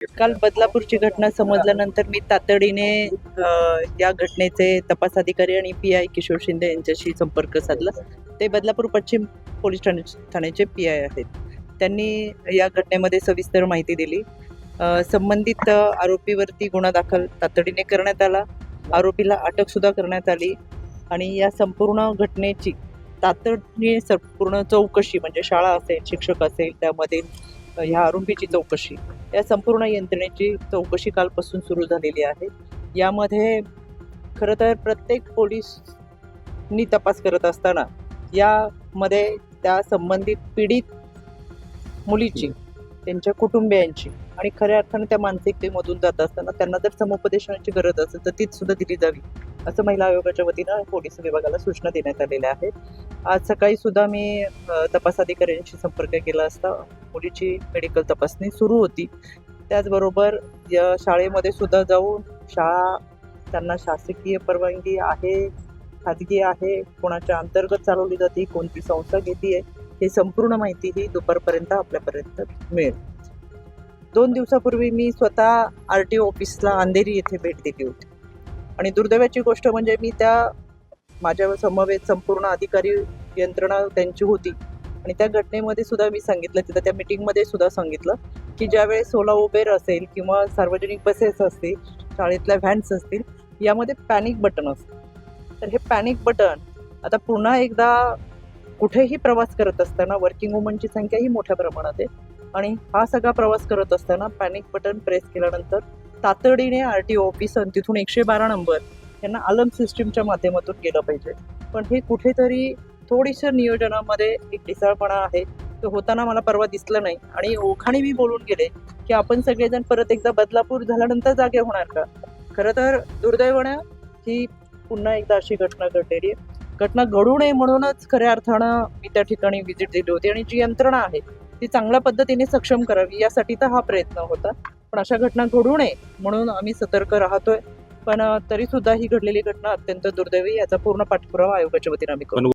काल बदलापूरची घटना समजल्यानंतर मी तातडीने या घटनेचे तपास अधिकारी आणि पी आय किशोर शिंदे यांच्याशी संपर्क साधला. ते बदलापूर पश्चिम पोलीस ठाणे ठाण्याचे पी आय आहेत. त्यांनी या घटनेमध्ये सविस्तर माहिती दिली. संबंधित आरोपीवरती गुन्हा दाखल तातडीने करण्यात आला. आरोपीला अटकसुद्धा करण्यात आली. आणि या संपूर्ण घटनेची तातडीने संपूर्ण चौकशी म्हणजे शाळा असेल शिक्षक असेल त्यामध्ये ह्या आरोपीची चौकशी या संपूर्ण यंत्रणेची चौकशी कालपासून सुरू झालेली आहे. यामध्ये खरं तर प्रत्येक पोलीसनी तपास करत असताना यामध्ये त्या संबंधित पीडित मुलीची त्यांच्या कुटुंबियांची आणि खऱ्या अर्थाने त्या मानसिकतेमधून जात असताना त्यांना जर समुपदेशनाची गरज असेल तर तीच सुद्धा दिली जावी असं महिला आयोगाच्या वतीनं पोलीस विभागाला सूचना देण्यात आलेल्या आहेत. आज सकाळी सुद्धा मी तपास अधिकाऱ्यांशी संपर्क केला असता. मुलीची मेडिकल तपासणी सुरू होती. त्याचबरोबर या शाळेमध्ये सुद्धा जाऊन शाळा त्यांना शासकीय परवानगी आहे खाजगी आहे कोणाच्या अंतर्गत चालवली जाते कोणती संस्था घेते हे संपूर्ण माहिती ही दुपारपर्यंत आपल्यापर्यंत मिळेल. दोन दिवसापूर्वी मी स्वतः आर टी ओ ऑफिसला अंधेरी येथे भेट दिली होती. आणि दुर्दैवाची गोष्ट म्हणजे मी त्या माझ्या समवेत संपूर्ण अधिकारी यंत्रणा त्यांची होती. आणि त्या घटनेमध्ये सुद्धा मी सांगितलं तिथं त्या मिटिंगमध्ये सुद्धा सांगितलं की ज्यावेळेस ओला उबेर असेल किंवा सार्वजनिक बसेस असतील शाळेतल्या व्हॅन्स असतील यामध्ये पॅनिक बटन असतं. तर हे पॅनिक बटन आता पुन्हा एकदा कुठेही प्रवास करत असताना वर्किंग वुमनची संख्या ही मोठ्या प्रमाणात आहे. आणि हा सगळा प्रवास करत असताना पॅनिक बटन प्रेस केल्यानंतर तातडीने आर टी ओ ऑफिस आणि तिथून एकशे बारा नंबर यांना अलम सिस्टीमच्या माध्यमातून गेलं पाहिजे. पण हे कुठेतरी थोडीशा नियोजनामध्ये एक ढिसाळपणा आहे. तो होताना मला परवा दिसलं नाही. आणि ओखाणी मी बोलून गेले की आपण सगळेजण परत एकदा बदलापूर झाल्यानंतर जागे होणार का? खरं तर दुर्दैवानं ही पुन्हा एकदा अशी घटना घडलेली आहे. घटना घडू नये म्हणूनच खऱ्या अर्थानं मी त्या ठिकाणी व्हिजिट दिली होती आणि जी यंत्रणा आहे ती चांगल्या पद्धतीने सक्षम करावी यासाठी तर हा प्रयत्न होता. पण अशा घटना घडू नये म्हणून आम्ही सतर्क राहतोय. पण तरी सुद्धा ही घडलेली घटना अत्यंत दुर्दैवी याचा पूर्ण पाठपुरावा आयोगाच्या वतीने आम्ही करू.